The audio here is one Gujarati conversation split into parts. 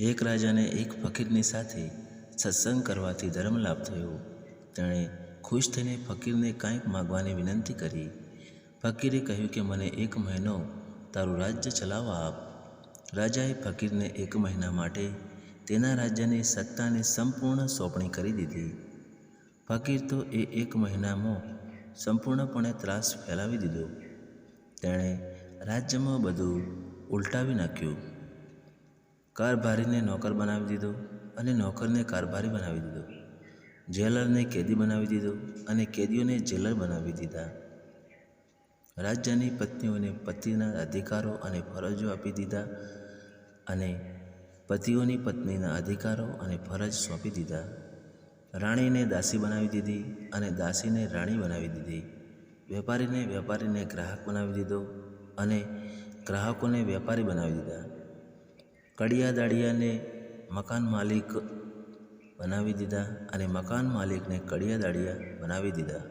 એક રાજાને એક ફકીરની સાથે સત્સંગ કરવાથી ધર્મ લાભ થયો. તેણે ખુશ થઈને ફકીરને કાંઈક માગવાની વિનંતી કરી. ફકીરે કહ્યું કે, મને એક મહિનો તારું રાજ્ય ચલાવવા આપ. રાજાએ ફકીરને એક મહિના માટે તેના રાજ્યની સત્તાની સંપૂર્ણ સોંપણી કરી દીધી. ફકીર તો એ એક મહિનામાં સંપૂર્ણપણે ત્રાસ ફેલાવી દીધો. તેણે રાજ્યમાં બધું ઉલટાવી નાખ્યું. કારભારીને નોકર બનાવી દીધો અને નોકરને કારભારી બનાવી દીધો. જેલરને કેદી બનાવી દીધો અને કેદીઓને જેલર બનાવી દીધા. રાજ્યની પત્નીઓને પતિના અધિકારો અને ફરજો આપી દીધા અને પતિઓની પત્નીના અધિકારો અને ફરજ સોંપી દીધા. રાણીને દાસી બનાવી દીધી અને દાસીને રાણી બનાવી દીધી. વેપારીને વેપારીને ગ્રાહક બનાવી દીધો અને ગ્રાહકોને વેપારી બનાવી દીધા. કડિયા દાડિયાને મકાન માલિક બનાવી દીધા અને મકાન માલિકને કડિયા દાડિયા બનાવી દીધા.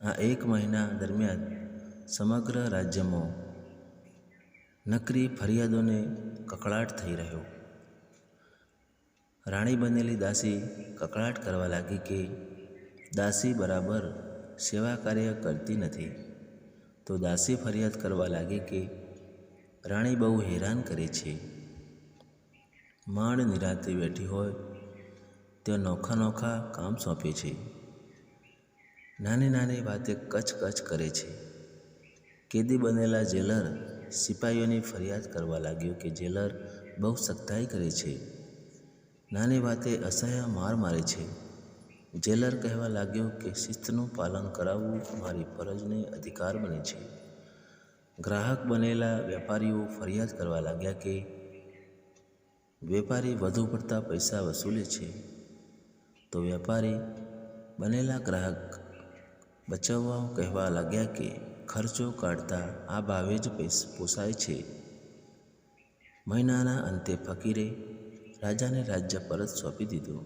આ એક મહિના દરમિયાન સમગ્ર રાજ્યમાં નકરી ફરિયાદોને કકળાટ થઈ રહ્યો. રાણી બનેલી દાસી કકળાટ કરવા લાગી કે દાસી બરાબર સેવા કાર્ય કરતી નથી. તો દાસી ફરિયાદ કરવા લાગી કે રાણી બહુ હેરાન કરે છે. માંડ નિરાતે બેઠી હોય તે નોખા નોખા કામ સોંપે છે. નાની નાની વાતે કચ કચ કરે છે. કેદી બનેલા જેલર સિપાહીઓની ફરિયાદ કરવા લાગ્યો કે જેલર બહુ સખ્તાઈ કરે છે. નાની વાતે અસહ્ય માર મારે છે. જેલર કહેવા લાગ્યો કે શિસ્તનું પાલન કરાવવું મારી ફરજને અધિકાર બને છે. ગ્રાહક બનેલા વેપારીઓ ફરિયાદ કરવા લાગ્યા કે વેપારી વધુ પડતા પૈસા વસૂલે છે, તો વેપારી બનેલા ગ્રાહક બચાવવા કહેવા લાગ્યા કે ખર્ચો કાઢતા આ ભાવે જ પૈસા પોસાય છે. મહિનાના અંતે ફકીરે રાજાને રાજ્ય પરત સોંપી દીધું.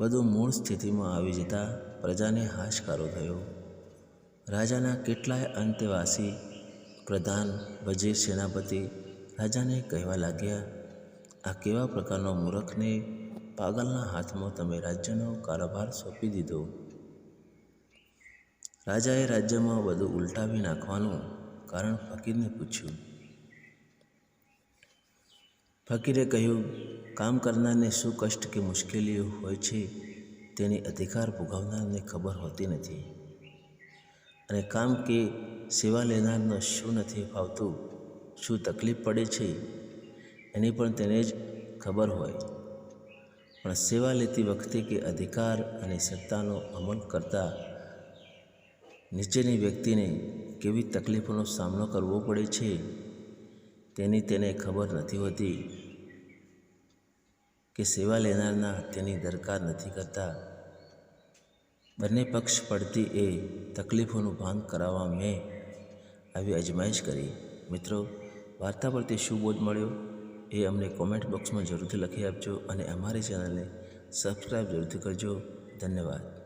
બધું મૂળ સ્થિતિમાં આવી જતાં પ્રજાને હાશકારો થયો. રાજાના કેટલાય અંતેવાસી પ્રધાન, વજીર સેનાપતિ રાજાને કહેવા લાગ્યા, આ કેવા પ્રકારનો મૂર્ખને પાગલના હાથમાં તમે રાજ્યનો કારોબાર સોંપી દીધો? રાજાએ રાજ્યમાં બધું ઉલટાવી નાખવાનું કારણ ફકીરને પૂછ્યું. ફકીરે કહ્યું, કામ કરનારને શું કષ્ટ કે મુશ્કેલીઓ હોય છે તેની અધિકાર ભોગવનારને ખબર હોતી નથી. અને કામ કે સેવા લેનારનો શું નથી ફાવતું, શું તકલીફ પડે છે, એની પણ તેને જ ખબર હોય. પણ સેવા લેતી વખતે કે અધિકાર અને સત્તાનો અમલ કરતા નીચેની વ્યક્તિને કેવી તકલીફોનો સામનો કરવો પડે છે, તેની તેને ખબર નથી હોતી કે સેવા લેનારના તેની દરકાર નથી કરતા. બંને પક્ષ પડતી એ તકલીફોનું ભાન કરાવવા મેં આવી અજમાઈશ કરી. મિત્રો, વાર્તા પરથી શું બોધ મળ્યો એ અમને કોમેન્ટ બોક્સમાં જરૂરથી લખી આપજો અને અમારી ચેનલને સબસ્ક્રાઈબ જરૂરથી કરજો. ધન્યવાદ.